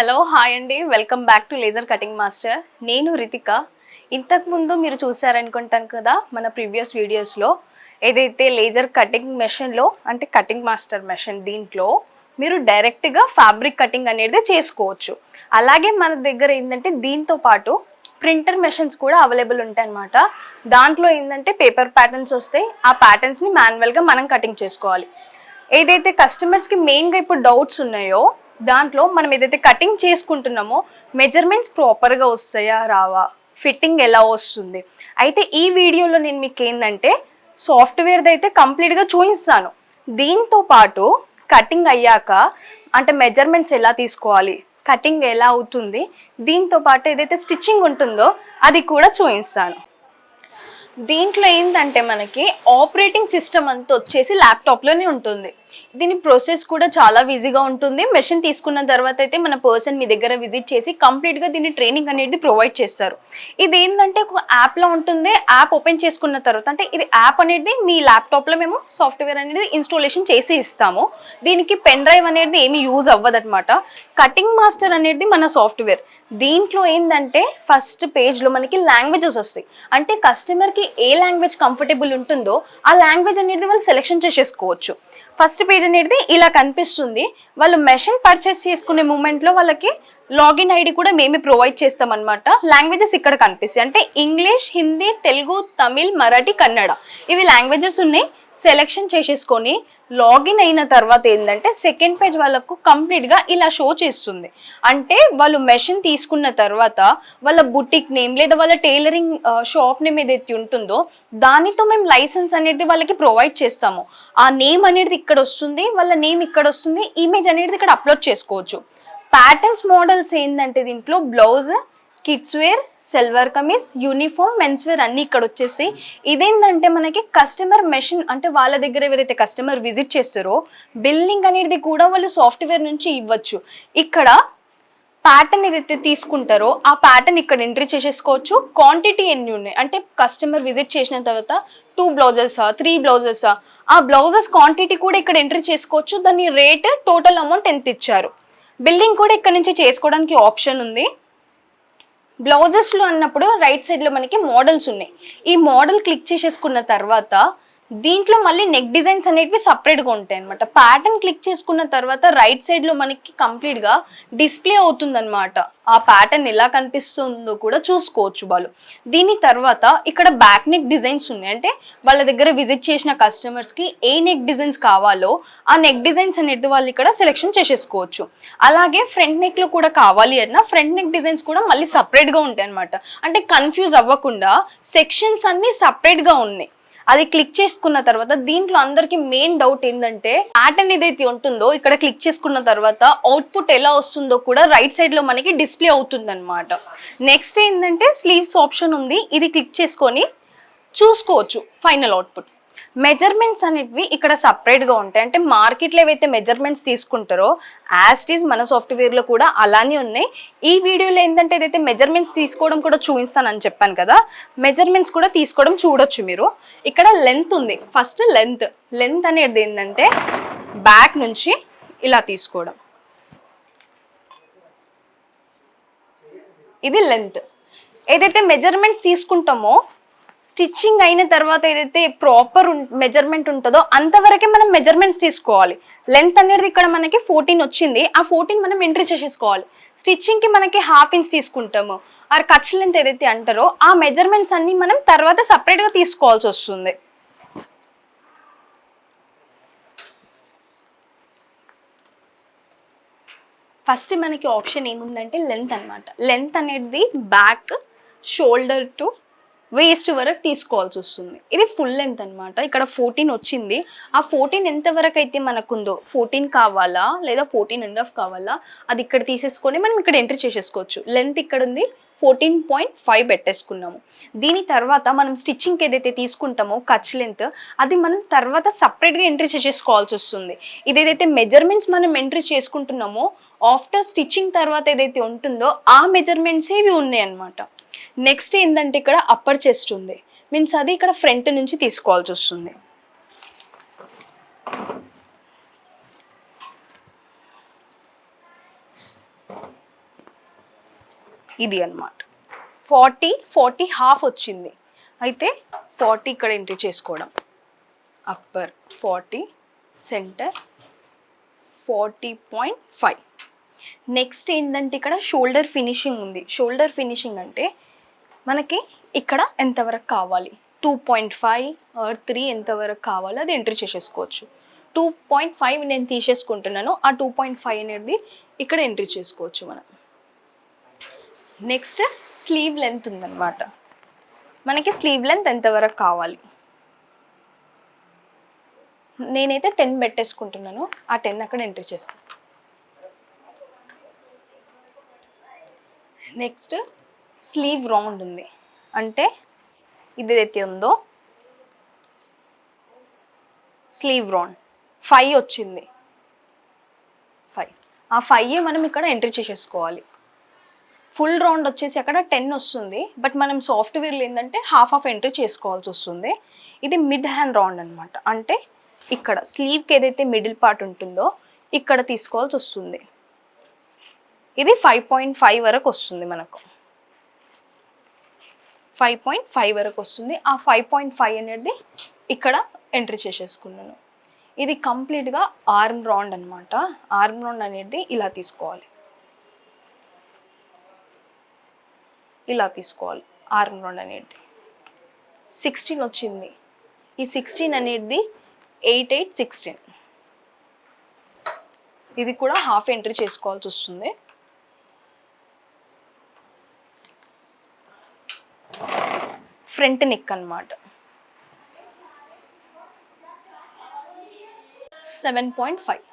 Hello hi అండి. Welcome back to laser cutting master నేను రితిక. ఇంతకుముందు మీరు చూసారనుకుంటాను కదా మన ప్రీవియస్ వీడియోస్లో ఏదైతే లేజర్ కటింగ్ మెషిన్లో అంటే కటింగ్ మాస్టర్ మెషిన్ దీంట్లో మీరు డైరెక్ట్గా ఫ్యాబ్రిక్ కటింగ్ అనేది చేసుకోవచ్చు. అలాగే మన దగ్గర ఏంటంటే దీంతో పాటు ప్రింటర్ మెషిన్స్ కూడా అవైలబుల్ ఉంటాయి అన్నమాట దాంట్లో ఏంటంటే పేపర్ ప్యాటర్న్స్ వస్తాయి. ఆ ప్యాటర్న్స్ని మాన్యువల్గా మనం కటింగ్ చేసుకోవాలి. ఏదైతే కస్టమర్స్కి మెయిన్గా ఇప్పుడు డౌట్స్ ఉన్నాయో దాంట్లో మనం ఏదైతే కటింగ్ చేసుకుంటున్నామో మెజర్మెంట్స్ ప్రాపర్గా వస్తాయా రావా? ఫిట్టింగ్ ఎలా వస్తుంది? అయితే ఈ వీడియోలో నేను మీకు ఏంటంటే సాఫ్ట్వేర్ది అయితే కంప్లీట్గా చూపిస్తాను. దీంతో పాటు కటింగ్ అయ్యాక అంటే మెజర్మెంట్స్ ఎలా తీసుకోవాలి కటింగ్ ఎలా అవుతుంది దీంతో పాటు ఏదైతే స్టిచ్చింగ్ ఉంటుందో అది కూడా చూపిస్తాను. దీంట్లో ఏంటంటే మనకి ఆపరేటింగ్ సిస్టమ్ అంతా వచ్చేసి ల్యాప్టాప్లోనే ఉంటుంది. దీని ప్రాసెస్ కూడా చాలా ఈజీగా ఉంటుంది. మెషిన్ తీసుకున్న తర్వాత అయితే మన పర్సన్ మీ దగ్గర విజిట్ చేసి కంప్లీట్గా దీని ట్రైనింగ్ అనేది ప్రొవైడ్ చేస్తారు. ఇది ఏంటంటే ఒక యాప్లో ఉంటుంది. యాప్ ఓపెన్ చేసుకున్న తర్వాత అంటే ఇది యాప్ అనేది మీ ల్యాప్టాప్లో మేము సాఫ్ట్వేర్ అనేది ఇన్స్టాలేషన్ చేసి ఇస్తాము. దీనికి పెన్ డ్రైవ్ అనేది ఏమి యూజ్ అవ్వదన్నమాట. కటింగ్ మాస్టర్ అనేది మన సాఫ్ట్వేర్ దీంట్లో ఏంటంటే ఫస్ట్ పేజ్లో మనకి లాంగ్వేజెస్ వస్తాయి. అంటే కస్టమర్కి ఏ లాంగ్వేజ్ కంఫర్టబుల్ ఉంటుందో ఆ లాంగ్వేజ్ అనేది వాళ్ళు సెలెక్షన్ చేసేసుకోవచ్చు. ఫస్ట్ పేజ్ అనేది ఇలా కనిపిస్తుంది. వాళ్ళు మెషిన్ పర్చేస్ చేసుకునే మూమెంట్లో వాళ్ళకి లాగిన్ ఐడి కూడా మేమే ప్రొవైడ్ చేస్తాం అనమాట లాంగ్వేజెస్ ఇక్కడ కనిపిస్తాయి. అంటే ఇంగ్లీష్ హిందీ తెలుగు తమిళ్ మరాఠీ కన్నడ ఇవి లాంగ్వేజెస్ ఉన్నాయి. సెలెక్షన్ చేసేసుకొని లాగిన్ అయిన తర్వాత ఏంటంటే సెకండ్ పేజ్ వాళ్ళకు కంప్లీట్గా ఇలా షో చేస్తుంది. అంటే వాళ్ళు మెషిన్ తీసుకున్న తర్వాత వాళ్ళ బుటిక్ నేమ్ లేదా వాళ్ళ టైలరింగ్ షాప్ నేమ్ ఏదైతే ఉంటుందో దానితో మేము లైసెన్స్ అనేది వాళ్ళకి ప్రొవైడ్ చేస్తాము. ఆ నేమ్ అనేది ఇక్కడ వస్తుంది వాళ్ళ నేమ్ ఇక్కడ వస్తుంది ఇమేజ్ అనేది ఇక్కడ అప్లోడ్ చేసుకోవచ్చు. ప్యాటర్న్స్ మోడల్స్ ఏంటంటే దీంట్లో blouse kids wear salwar kameez uniform mens wear అన్నీ ఇక్కడ వచ్చేసి ఇదేంటంటే మనకి కస్టమర్ మెషిన్ అంటే వాళ్ళ దగ్గర ఎవరైతే కస్టమర్ విజిట్ చేస్తారో బిల్లింగ్ అనేది కూడా వాళ్ళు సాఫ్ట్వేర్ నుంచి ఇవ్వచ్చు. ఇక్కడ ప్యాటర్న్ ఏదైతే తీసుకుంటారో ఆ ప్యాటర్న్ ఇక్కడ ఎంట్రీ చేసేసుకోవచ్చు. క్వాంటిటీ ఎన్ని ఉన్నాయి? అంటే కస్టమర్ విజిట్ చేసిన తర్వాత టూ బ్లౌజెసా త్రీ బ్లౌజెసా? ఆ బ్లౌజెస్ క్వాంటిటీ కూడా ఇక్కడ ఎంట్రీ చేసుకోవచ్చు. దాని రేట్ టోటల్ అమౌంట్ ఎంత ఇచ్చారు? బిల్లింగ్ కూడా ఇక్కడ నుంచి చేసుకోవడానికి ఆప్షన్ ఉంది. బ్లౌజెస్లో అన్నప్పుడు రైట్ సైడ్లో మనకి మోడల్స్ ఉన్నాయి. ఈ మోడల్ క్లిక్ చేసేసుకున్న తర్వాత దీంట్లో మళ్ళీ నెక్ డిజైన్స్ అనేటివి సపరేట్గా ఉంటాయి అనమాట ప్యాటర్న్ క్లిక్ చేసుకున్న తర్వాత రైట్ సైడ్లో మనకి కంప్లీట్గా డిస్ప్లే అవుతుందన్నమాట. ఆ ప్యాటర్న్ ఎలా కనిపిస్తుందో కూడా చూసుకోవచ్చు వాళ్ళు దీని తర్వాత ఇక్కడ బ్యాక్ నెక్ డిజైన్స్ ఉన్నాయి. అంటే వాళ్ళ దగ్గర విజిట్ చేసిన కస్టమర్స్కి ఏ నెక్ డిజైన్స్ కావాలో ఆ నెక్ డిజైన్స్ అనేది వాళ్ళు ఇక్కడ సెలెక్షన్ చేసేసుకోవచ్చు. అలాగే ఫ్రంట్ నెక్లో కూడా కావాలి అన్న ఫ్రంట్ నెక్ డిజైన్స్ కూడా మళ్ళీ సపరేట్గా ఉంటాయి అనమాట అంటే కన్ఫ్యూజ్ అవ్వకుండా సెక్షన్స్ అన్నీ సపరేట్గా ఉన్నాయి. అది క్లిక్ చేసుకున్న తర్వాత దీంట్లో అందరికి మెయిన్ డౌట్ ఏంటంటే ప్యాటర్న్ ఏదైతే ఉంటుందో ఇక్కడ క్లిక్ చేసుకున్న తర్వాత అవుట్పుట్ ఎలా వస్తుందో కూడా రైట్ సైడ్లో మనకి డిస్ప్లే అవుతుంది అనమాట నెక్స్ట్ ఏంటంటే స్లీవ్స్ ఆప్షన్ ఉంది. ఇది క్లిక్ చేసుకొని చూసుకోవచ్చు ఫైనల్ అవుట్పుట్ మెజర్మెంట్స్ అనేవి ఇక్కడ సపరేట్గా ఉంటాయి. అంటే మార్కెట్లో ఏవైతే మెజర్మెంట్స్ తీసుకుంటారో యాస్టీస్ మన సాఫ్ట్వేర్లో కూడా అలానే ఉన్నాయి. ఈ వీడియోలో ఏంటంటే ఏదైతే మెజర్మెంట్స్ తీసుకోవడం కూడా చూపిస్తానని చెప్పాను కదా మెజర్మెంట్స్ కూడా తీసుకోవడం చూడొచ్చు మీరు. ఇక్కడ లెంత్ ఉంది. ఫస్ట్ లెంత్ లెంత్ అనేది ఏంటంటే బ్యాక్ నుంచి ఇలా తీసుకోవడం. ఇది లెంత్ ఏదైతే మెజర్మెంట్స్ తీసుకుంటామో స్టిచ్చింగ్ అయిన తర్వాత ఏదైతే ప్రాపర్ మెజర్మెంట్ ఉంటుందో అంతవరకే మనం మెజర్మెంట్స్ తీసుకోవాలి. లెంత్ అనేది ఇక్కడ మనకి ఫోర్టీన్ వచ్చింది. ఆ ఫోర్టీన్ మనం ఎంట్రీ చేసేసుకోవాలి. స్టిచ్చింగ్కి మనకి హాఫ్ ఇంచ్ తీసుకుంటాము. ఆ ఖర్చు లెంత్ ఏదైతే అంటారో ఆ మెజర్మెంట్స్ అన్ని మనం తర్వాత సపరేట్గా తీసుకోవాల్సి వస్తుంది. ఫస్ట్ మనకి ఆప్షన్ ఏముందంటే లెంత్ అన్నమాట. లెంత్ అనేది బ్యాక్ షోల్డర్ టు వేస్ట్ వరకు తీసుకోవాల్సి వస్తుంది. ఇది ఫుల్ లెంత్ అన్నమాట. ఇక్కడ ఫోర్టీన్ వచ్చింది. ఆ ఫోర్టీన్ ఎంత వరకు అయితే మనకుందో ఫోర్టీన్ కావాలా లేదా ఫోర్టీన్ అండ్ హాఫ్ కావాలా అది ఇక్కడ తీసేసుకొని మనం ఇక్కడ ఎంట్రీ చేసేసుకోవచ్చు. లెంత్ ఇక్కడ ఉంది ఫోర్టీన్ పాయింట్ ఫైవ్ పెట్టేసుకున్నాము. దీని తర్వాత మనం స్టిచ్చింగ్కి ఏదైతే తీసుకుంటామో కచ్ లెంత్ అది మనం తర్వాత సపరేట్గా ఎంట్రీ చేసేసుకోవాల్సి వస్తుంది. ఇది ఏదైతే మెజర్మెంట్స్ మనం ఎంట్రీ చేసుకుంటున్నామో ఆఫ్టర్ స్టిచ్చింగ్ తర్వాత ఏదైతే ఉంటుందో ఆ మెజర్మెంట్స్ ఇవి ఉన్నాయి నెక్స్ట్ ఏంటంటే ఇక్కడ అప్పర్ చెస్ట్ ఉంది. మీన్స్ అది ఇక్కడ ఫ్రంట్ నుంచి తీసుకోవాల్సి వస్తుంది. ఇది అన్నమాట. ఫార్టీ ఫార్టీ హాఫ్ వచ్చింది. అయితే ఫార్టీ ఇక్కడ ఎంట్రీ చేసుకోవడం. Upper forty center forty point five next ఏంటంటే ఇక్కడ షోల్డర్ ఫినిషింగ్ ఉంది. షోల్డర్ ఫినిషింగ్ అంటే మనకి ఇక్కడ ఎంతవరకు కావాలి? Two point five or three ఎంతవరకు కావాలో? అది ఎంట్రీ చేసేసుకోవచ్చు. టూ పాయింట్ ఫైవ్ నేను తీసేసుకుంటున్నాను. ఆ టూ పాయింట్ ఫైవ్ అనేది ఇక్కడ ఎంట్రీ చేసుకోవచ్చు మనం. నెక్స్ట్ స్లీవ్ లెంత్ ఉందన్నమాట. మనకి స్లీవ్ లెంత్ ఎంతవరకు కావాలి? నేనైతే టెన్ పెట్టేసుకుంటున్నాను. ఆ టెన్ అక్కడ ఎంట్రీ చేస్తాను నెక్స్ట్ స్లీవ్ రౌండ్ ఉంది. అంటే ఇది ఏదైతే ఉందో స్లీవ్ రౌండ్ ఫైవ్ వచ్చింది. ఫైవ్ ఆ ఫైవ్ మనం ఇక్కడ ఎంట్రీ చేసేసుకోవాలి. ఫుల్ రౌండ్ వచ్చేసి అక్కడ టెన్ వస్తుంది. బట్ మనం సాఫ్ట్వేర్లో ఏంటంటే హాఫ్ ఆఫ్ ఎంట్రీ చేసుకోవాల్సి వస్తుంది. ఇది మిడ్ హ్యాండ్ రౌండ్ అనమాట అంటే ఇక్కడ స్లీవ్కి ఏదైతే మిడిల్ పార్ట్ ఉంటుందో ఇక్కడ తీసుకోవాల్సి వస్తుంది. ఇది ఫైవ్ పాయింట్ ఫైవ్ వరకు వస్తుంది మనకు. ఫైవ్ పాయింట్ ఫైవ్ వరకు వస్తుంది. ఆ ఫైవ్ పాయింట్ ఫైవ్ అనేది ఇక్కడ ఎంట్రీ చేసేసుకున్నాను. ఇది కంప్లీట్గా ఆర్మ్ రౌండ్ అనమాట ఆర్మ్ రౌండ్ అనేది ఇలా తీసుకోవాలి. ఇలా తీసుకోవాలి ఆర్మ్ రౌండ్ అనేది. సిక్స్టీన్ వచ్చింది. ఈ సిక్స్టీన్ అనేది ఎయిట్ ఎయిట్ సిక్స్టీన్ ఇది కూడా హాఫ్ ఎంట్రీ చేసుకోవాల్సి వస్తుంది. ఫ్రంట్ నెక్ అన్నమాట. Seven point five.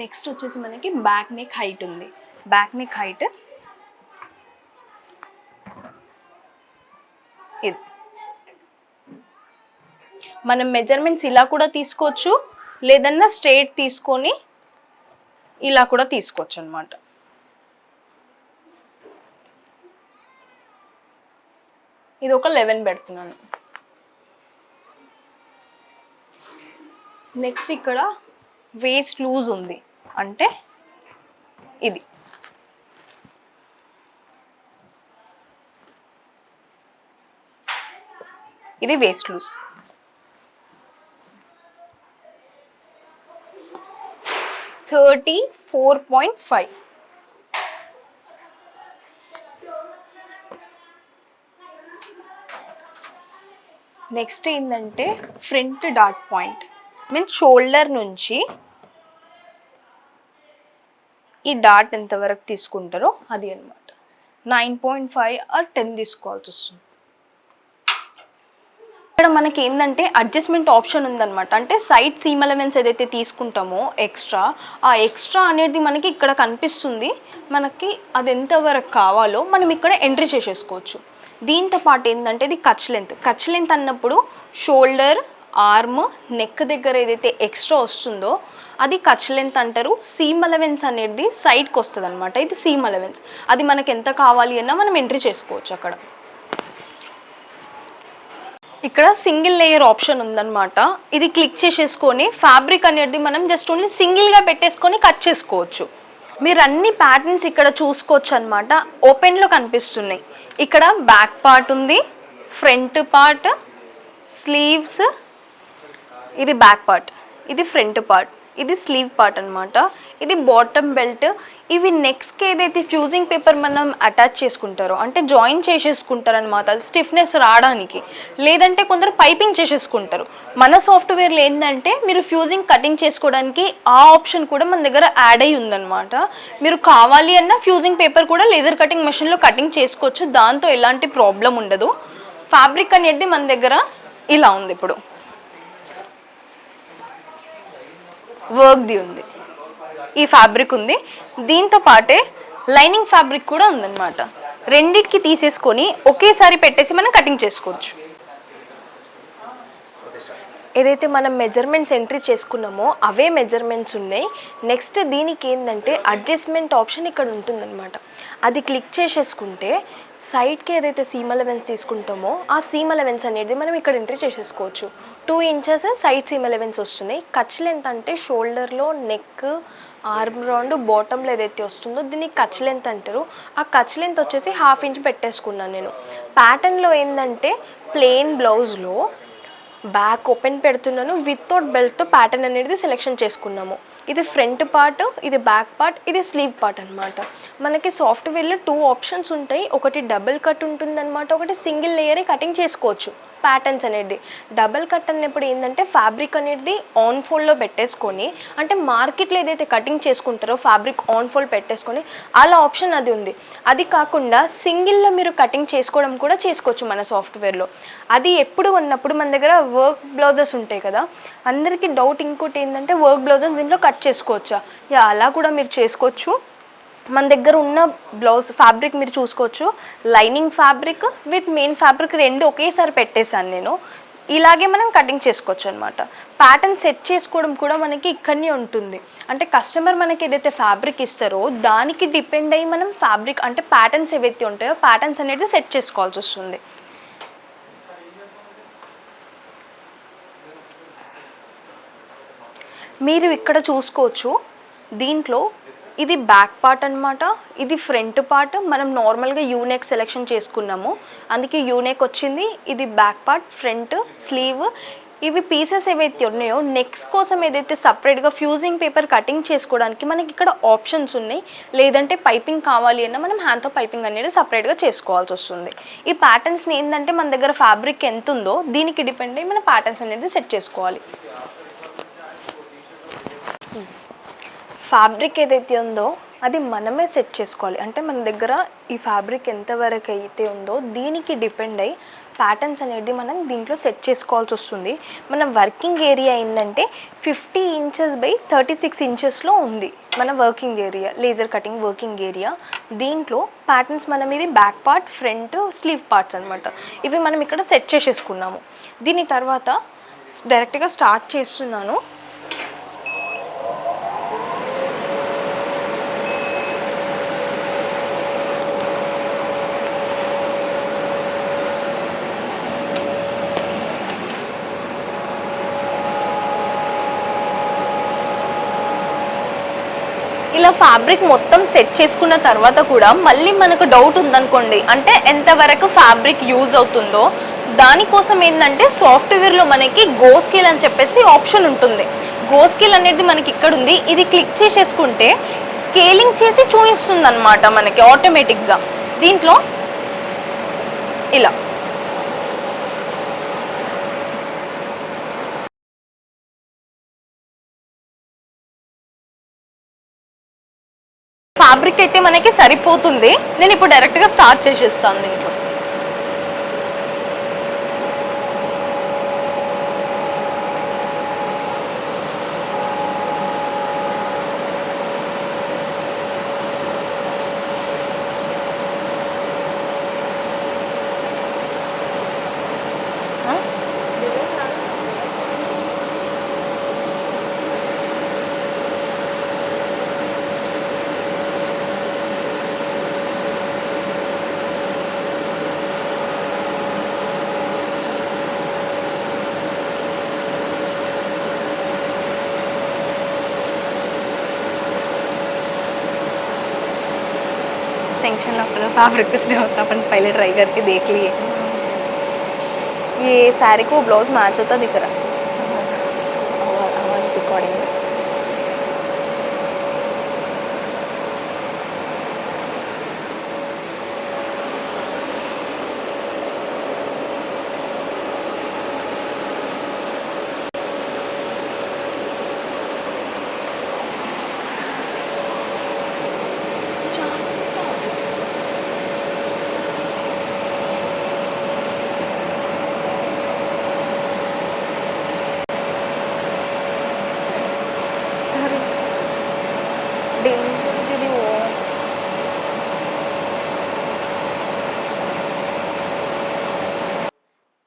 నెక్స్ట్ వచ్చేసి మనకి బ్యాక్ నెక్ హైట్ ఉంది. బ్యాక్ నెక్ హైట్ ఇది. మనం మెజర్మెంట్స్ ఇలా కూడా తీసుకోవచ్చు లేదన్నా స్ట్రేట్ తీసుకొని ఇలా కూడా తీసుకోవచ్చు అనమాట ఇది ఒక లెవెన్ పెడుతున్నాను. నెక్స్ట్ ఇక్కడ వేస్ట్ లూజ్ ఉంది. అంటే ఇది. ఇది waist loose. Thirty four point five next ఏంటంటే front dot point. Means shoulder నుంచి ఈ డాట్ ఎంతవరకు తీసుకుంటారో అది అనమాట nine point five or ten తీసుకోవాల్సి వస్తుంది. ఇక్కడ మనకి ఏంటంటే అడ్జస్ట్మెంట్ ఆప్షన్ ఉందన్నమాట. అంటే సైడ్ సీమ్ ఎలమెంట్స్ ఏదైతే తీసుకుంటామో ఎక్స్ట్రా ఆ ఎక్స్ట్రా అనేది మనకి ఇక్కడ కనిపిస్తుంది. మనకి అది ఎంతవరకు కావాలో మనం ఇక్కడ ఎంట్రీ చేసేసుకోవచ్చు. దీంతో పాటు ఏంటంటే ఇది కచ్ లెంత్ కచ్ లెంత్ అన్నప్పుడు షోల్డర్ ఆర్మ్ నెక్ దగ్గర ఏదైతే ఎక్స్ట్రా వస్తుందో అది కచ్ లెంత్ అంటారు. సీమ్ అలవెన్స్ అనేది సైడ్కి వస్తుంది అనమాట ఇది సీమ్ అలవెన్స్ అది మనకి ఎంత కావాలి అన్నా మనం ఎంట్రీ చేసుకోవచ్చు అక్కడ. ఇక్కడ సింగిల్ లేయర్ ఆప్షన్ ఉందన్నమాట. ఇది క్లిక్ చేసేసుకొని ఫ్యాబ్రిక్ అనేది మనం జస్ట్ ఓన్లీ సింగిల్గా పెట్టేసుకొని కట్ చేసుకోవచ్చు. మీరు అన్ని ప్యాటర్న్స్ ఇక్కడ చూసుకోవచ్చు అనమాట ఓపెన్లో కనిపిస్తున్నాయి. ఇక్కడ బ్యాక్ పార్ట్ ఉంది ఫ్రంట్ పార్ట్ స్లీవ్స్ ఇది బ్యాక్ పార్ట్ ఇది ఫ్రంట్ పార్ట్ ఇది స్లీవ్ పార్ట్ అనమాట ఇది బాటమ్ బెల్ట్ ఇవి నెక్స్ట్కి ఏదైతే ఫ్యూజింగ్ పేపర్ మనం అటాచ్ చేసుకుంటారో అంటే జాయిన్ చేసేసుకుంటారు అనమాట అది స్టిఫ్నెస్ రావడానికి. లేదంటే కొందరు పైపింగ్ చేసేసుకుంటారు. మన సాఫ్ట్వేర్లో ఏంటంటే మీరు ఫ్యూజింగ్ కటింగ్ చేసుకోవడానికి ఆ ఆప్షన్ కూడా మన దగ్గర యాడ్ అయి ఉందనమాట మీరు కావాలి అన్న ఫ్యూజింగ్ పేపర్ కూడా లేజర్ కటింగ్ మెషిన్లో కటింగ్ చేసుకోవచ్చు. దాంతో ఎలాంటి ప్రాబ్లం ఉండదు. ఫ్యాబ్రిక్ అనేది మన దగ్గర ఇలా ఉంది ఇప్పుడు. వర్క్ది ఉంది. ఈ ఫ్యాబ్రిక్ ఉంది. దీంతో పాటే లైనింగ్ ఫ్యాబ్రిక్ కూడా ఉందన్నమాట. రెండింటికి తీసేసుకొని ఒకేసారి పెట్టేసి మనం కటింగ్ చేసుకోవచ్చు. ఏదైతే మనం మెజర్మెంట్స్ ఎంట్రీ చేసుకున్నామో అవే మెజర్మెంట్స్ ఉన్నాయి. నెక్స్ట్ దీనికి ఏంటంటే అడ్జస్ట్మెంట్ ఆప్షన్ ఇక్కడ ఉంటుందన్నమాట. అది క్లిక్ చేసేసుకుంటే సైడ్కి ఏదైతే సీమ్ అలవెన్స్ తీసుకుంటామో ఆ సీమ్ అలవెన్స్ అనేది మనం ఇక్కడ ఎంట్రీ చేసేసుకోవచ్చు. Two inches side seam allowances వస్తున్నాయి. కచ్ లెంత్ అంటే షోల్డర్లో నెక్ ఆర్మ్ రౌండ్ బాటంలో ఏదైతే వస్తుందో దీన్ని కచ్ లెంత్ అంటారు. ఆ కచ్ లెంత్ వచ్చేసి హాఫ్ ఇంచ్ పెట్టేసుకున్నాను నేను. ప్యాటర్న్లో ఏంటంటే ప్లెయిన్ బ్లౌజ్లో బ్యాక్ ఓపెన్ పెడుతున్నాను. వితౌట్ బెల్ట్తో ప్యాటర్న్ అనేది సెలెక్షన్ చేసుకున్నాము. ఇది ఫ్రంట్ పార్ట్ ఇది బ్యాక్ పార్ట్ ఇది స్లీవ్ పార్ట్ అనమాట మనకి సాఫ్ట్వేర్లో టూ ఆప్షన్స్ ఉంటాయి. ఒకటి డబుల్ కట్ ఉంటుందన్నమాట. ఒకటి సింగిల్ లేయర్ కటింగ్ చేసుకోవచ్చు. ప్యాటర్న్స్ అనేది డబుల్ కట్ అన్నప్పుడు ఏంటంటే ఫ్యాబ్రిక్ అనేది ఆన్ ఫోల్డ్లో పెట్టేసుకొని అంటే మార్కెట్లో ఏదైతే కటింగ్ చేసుకుంటారో ఫ్యాబ్రిక్ ఆన్ ఫోల్డ్ పెట్టేసుకొని అలా ఆప్షన్ అది ఉంది. అది కాకుండా సింగిల్లో మీరు కటింగ్ చేసుకోవడం కూడా చేసుకోవచ్చు మన సాఫ్ట్వేర్లో అది ఎప్పుడు ఉన్నప్పుడు మన దగ్గర వర్క్ బ్లౌజెస్ ఉంటాయి కదా అందరికీ డౌట్ ఇంకోటి ఏంటంటే వర్క్ బ్లౌజెస్ దీంట్లో కట్ చేసుకోవచ్చా? యా అలా కూడా మీరు చేసుకోవచ్చు. మన దగ్గర ఉన్న బ్లౌజ్ ఫ్యాబ్రిక్ మీరు చూసుకోవచ్చు. Lining fabric with main fabric రెండు ఒకేసారి పెట్టేశాను నేను. ఇలాగే మనం కటింగ్ చేసుకోవచ్చు అనమాట ప్యాటర్న్ సెట్ చేసుకోవడం కూడా మనకి ఇక్కడనే ఉంటుంది. అంటే కస్టమర్ మనకి ఏదైతే ఫ్యాబ్రిక్ ఇస్తారో దానికి డిపెండ్ అయ్యి మనం ఫ్యాబ్రిక్ అంటే ప్యాటర్న్స్ ఏవైతే ఉంటాయో ప్యాటర్న్స్ అనేది సెట్ చేసుకోవాల్సి వస్తుంది. మీరు ఇక్కడ చూసుకోవచ్చు దీంట్లో ఇది బ్యాక్ పార్ట్ అన్నమాట. ఇది ఫ్రంట్ పార్ట్ మనం నార్మల్గా యూనెక్ సెలెక్షన్ చేసుకున్నాము. అందుకే యూనెక్ వచ్చింది. ఇది బ్యాక్ పార్ట్ ఫ్రంట్ స్లీవ్ ఇవి పీసెస్ ఏవైతే ఉన్నాయో నెక్స్ కోసం ఏదైతే సపరేట్గా ఫ్యూజింగ్ పేపర్ కటింగ్ చేసుకోవడానికి మనకి ఇక్కడ ఆప్షన్స్ ఉన్నాయి. లేదంటే పైపింగ్ కావాలి అన్న మనం హ్యాండ్తో పైపింగ్ అనేది సపరేట్గా చేసుకోవాల్సి వస్తుంది. ఈ ప్యాటర్న్స్ని ఏంటంటే మన దగ్గర ఫ్యాబ్రిక్ ఎంత ఉందో దీనికి డిపెండ్ అయ్యి మన ప్యాటర్న్స్ అనేది సెట్ చేసుకోవాలి. ఫ్యాబ్రిక్ ఏదైతే ఉందో అది మనమే సెట్ చేసుకోవాలి. అంటే మన దగ్గర ఈ ఫ్యాబ్రిక్ ఎంతవరకు అయితే ఉందో దీనికి డిపెండ్ అయ్యి ప్యాటర్న్స్ అనేది మనం దీంట్లో సెట్ చేసుకోవాల్సి వస్తుంది. మన వర్కింగ్ ఏరియా ఏంటంటే fifty inches by thirty six ఇంచెస్లో ఉంది మన working area laser cutting working area దీంట్లో ప్యాటర్న్స్ మనం ఇది back part front sleeve parts అనమాట ఇవి మనం ఇక్కడ సెట్ చేసేసుకున్నాము. దీని తర్వాత డైరెక్ట్గా స్టార్ట్ చేస్తున్నాను. ఇలా ఫ్యాబ్రిక్ మొత్తం సెట్ చేసుకున్న తర్వాత కూడా మళ్ళీ మనకు డౌట్ ఉందనుకోండి. అంటే ఎంతవరకు ఫ్యాబ్రిక్ యూజ్ అవుతుందో. దానికోసం ఏంటంటే సాఫ్ట్వేర్లో మనకి గో స్కిల్ అని చెప్పేసి ఆప్షన్ ఉంటుంది. గో స్కిల్ అనేది మనకి ఇక్కడ ఉంది. ఇది క్లిక్ చేసేసుకుంటే స్కేలింగ్ చేసి చూపిస్తుంది అనమాట మనకి ఆటోమేటిక్గా దీంట్లో ఇలా ఫ్యాబ్రిక్ అయితే మనకి సరిపోతుంది. నేను ఇప్పుడు డైరెక్ట్గా స్టార్ట్ చేసేస్తాను దీంట్లో. टेंशन ना करो फैब्रिक कुछ नहीं होता अपन पहले ट्राई करके देख लिए ये साड़ी को ब्लाउज मैच होता दिख रहा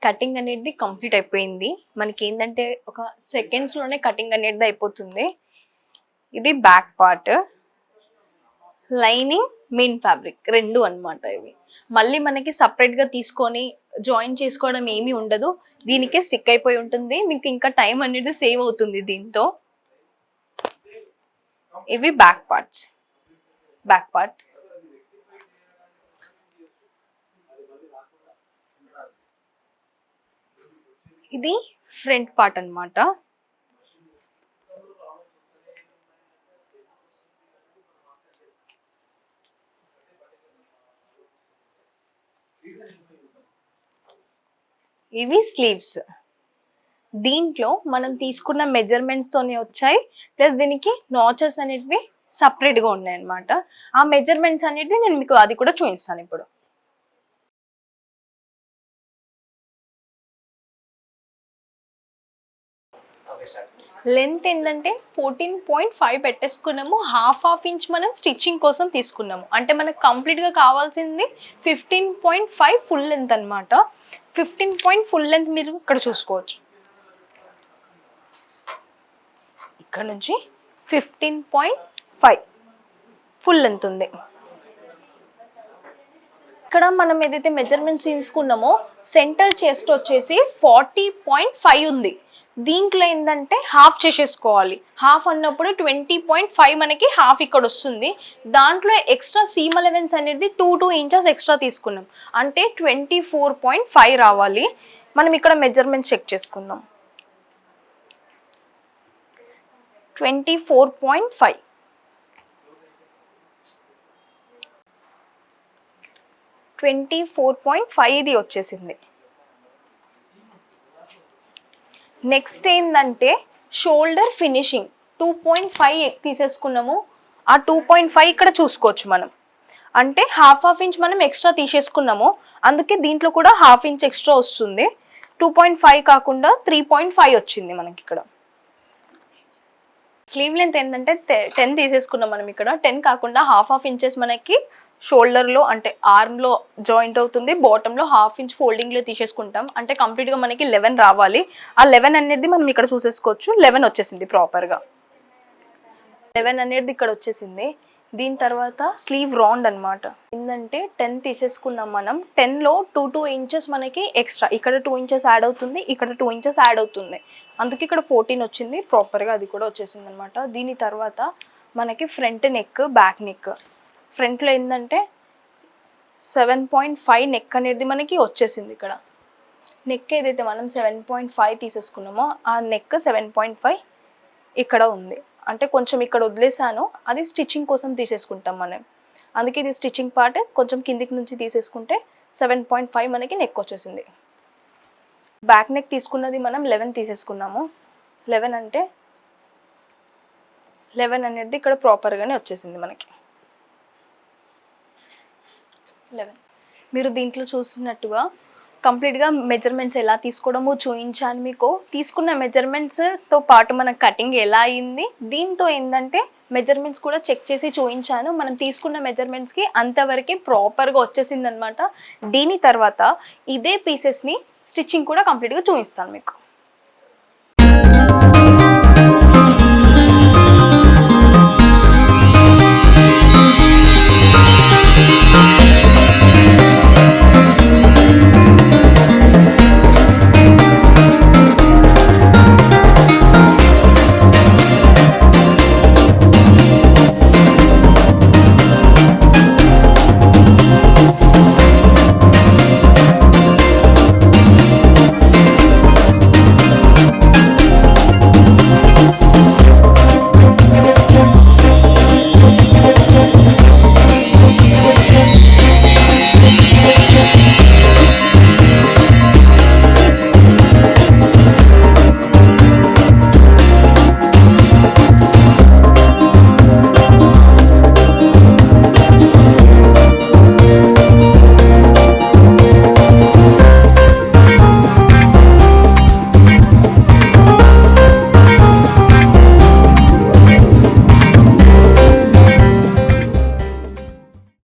కటింగ్ అనేది కంప్లీట్ అయిపోయింది. మనకి ఏంటంటే ఒక సెకండ్స్లోనే కటింగ్ అనేది అయిపోతుంది. ఇది back part lining main fabric రెండు అన్నమాట ఇవి. మళ్ళీ మనకి సపరేట్గా తీసుకొని జాయిన్ చేసుకోవడం ఏమీ ఉండదు. దీనికే స్టిక్ అయిపోయి ఉంటుంది. మీకు ఇంకా టైం అనేది సేవ్ అవుతుంది దీంతో. ఇవి బ్యాక్ పార్ట్స్ బ్యాక్ పార్ట్ ఇది ఫ్రంట్ పార్ట్ అన్నమాట. ఇవి స్లీవ్స్. దీంట్లో మనం తీసుకున్న మెజర్మెంట్స్ తోనే వచ్చాయి. ప్లస్ దీనికి నాచెస్ అనేటివి సపరేట్గా గా ఉన్నాయి అన్నమాట ఆ మెజర్మెంట్స్ అనేటివి నేను మీకు అది కూడా చూపిస్తాను ఇప్పుడు. లెంత్ ఏంటంటే ఫోర్టీన్ పాయింట్ ఫైవ్ పెట్టేసుకున్నాము. హాఫ్ హాఫ్ ఇంచ్ మనం స్టిచ్చింగ్ కోసం తీసుకున్నాము. అంటే మనకు కంప్లీట్గా కావాల్సింది fifteen point five full length అనమాట ఫిఫ్టీన్ పాయింట్ ఫుల్ లెంత్ మీరు ఇక్కడ చూసుకోవచ్చు. ఇక్కడ నుంచి fifteen point five full length ఉంది. ఇక్కడ మనం ఏదైతే మెజర్మెంట్స్ తీసుకున్నామో సెంటర్ చెస్ట్ వచ్చేసి ఫార్టీ పాయింట్ ఫైవ్ ఉంది. దీంట్లో ఏంటంటే హాఫ్ చేసేసుకోవాలి. హాఫ్ అన్నప్పుడు ట్వంటీ పాయింట్ ఫైవ్ మనకి హాఫ్ ఇక్కడ వస్తుంది. దాంట్లో ఎక్స్ట్రా సీమ్ అలెవెన్స్ అనేది టూ టూ ఇంచెస్ ఎక్స్ట్రా తీసుకున్నాం. అంటే ట్వంటీ ఫోర్ పాయింట్ ఫైవ్ రావాలి. మనం ఇక్కడ మెజర్మెంట్ చెక్ చేసుకుందాం. Twenty four point five. Twenty four point five ఇది వచ్చేసింది. నెక్స్ట్ ఏంటంటే shoulder finishing. Two point five తీసేసుకున్నాము. ఆ టూ పాయింట్ ఫైవ్ ఇక్కడ చూసుకోవచ్చు మనం. అంటే హాఫ్ హాఫ్ ఇంచ్ మనం ఎక్స్ట్రా తీసేసుకున్నాము. అందుకే దీంట్లో కూడా హాఫ్ ఇంచ్ ఎక్స్ట్రా వస్తుంది. టూ పాయింట్ ఫైవ్ కాకుండా త్రీ పాయింట్ ఫైవ్ వచ్చింది మనకి ఇక్కడ. స్లీవ్ లెంత్ ఏంటంటే టెన్ తీసేసుకున్నాం మనం ఇక్కడ. టెన్ కాకుండా హాఫ్ హాఫ్ ఇంచెస్ మనకి షోల్డర్లో అంటే ఆర్మ్లో జాయింట్ అవుతుంది. బాటంలో హాఫ్ ఇంచ్ ఫోల్డింగ్లో తీసేసుకుంటాం. అంటే కంప్లీట్గా మనకి లెవెన్ రావాలి. ఆ లెవెన్ అనేది మనం ఇక్కడ చూసేసుకోవచ్చు. లెవెన్ వచ్చేసింది ప్రాపర్గా. లెవెన్ అనేది ఇక్కడ వచ్చేసింది. దీని తర్వాత స్లీవ్ రౌండ్ అన్నమాట. ఏంటంటే టెన్ తీసేసుకున్నాం మనం. టెన్లో టూ టూ ఇంచెస్ మనకి ఎక్స్ట్రా. ఇక్కడ టూ ఇంచెస్ యాడ్ అవుతుంది. ఇక్కడ టూ ఇంచెస్ యాడ్ అవుతుంది. అందుకే ఇక్కడ ఫోర్టీన్ వచ్చింది. ప్రాపర్గా అది కూడా వచ్చేసింది అనమాట దీని తర్వాత మనకి ఫ్రంట్ నెక్ బ్యాక్ నెక్. ఫ్రంట్లో ఏంటంటే సెవెన్ పాయింట్ ఫైవ్ నెక్ అనేది మనకి వచ్చేసింది ఇక్కడ. నెక్ ఏదైతే మనం సెవెన్ పాయింట్ ఫైవ్ తీసేసుకున్నామో ఆ నెక్ సెవెన్ పాయింట్ ఫైవ్ ఇక్కడ ఉంది. అంటే కొంచెం ఇక్కడ వదిలేసాను అది స్టిచ్చింగ్ కోసం తీసేసుకుంటాం మనం. అందుకే ఇది స్టిచ్చింగ్ పార్ట్ కొంచెం కిందికి నుంచి తీసేసుకుంటే సెవెన్ పాయింట్ ఫైవ్ మనకి నెక్ వచ్చేసింది. బ్యాక్ నెక్ తీసుకున్నది మనం లెవెన్ తీసేసుకున్నాము. లెవెన్ అంటే లెవెన్ అనేది ఇక్కడ ప్రాపర్గానే వచ్చేసింది మనకి. లెవెన్ మీరు దీంట్లో చూస్తున్నట్టుగా కంప్లీట్గా మెజర్మెంట్స్ ఎలా తీసుకోవడమో చూపించాను మీకు. తీసుకున్న మెజర్మెంట్స్తో పాటు మన కటింగ్ ఎలా అయింది? దీంతో ఏంటంటే మెజర్మెంట్స్ కూడా చెక్ చేసి చూపించాను మనం తీసుకున్న మెజర్మెంట్స్కి అంతవరకు ప్రాపర్గా వచ్చేసింది అనమాట దీని తర్వాత ఇదే పీసెస్ని స్టిచ్చింగ్ కూడా కంప్లీట్గా చూపిస్తాను మీకు.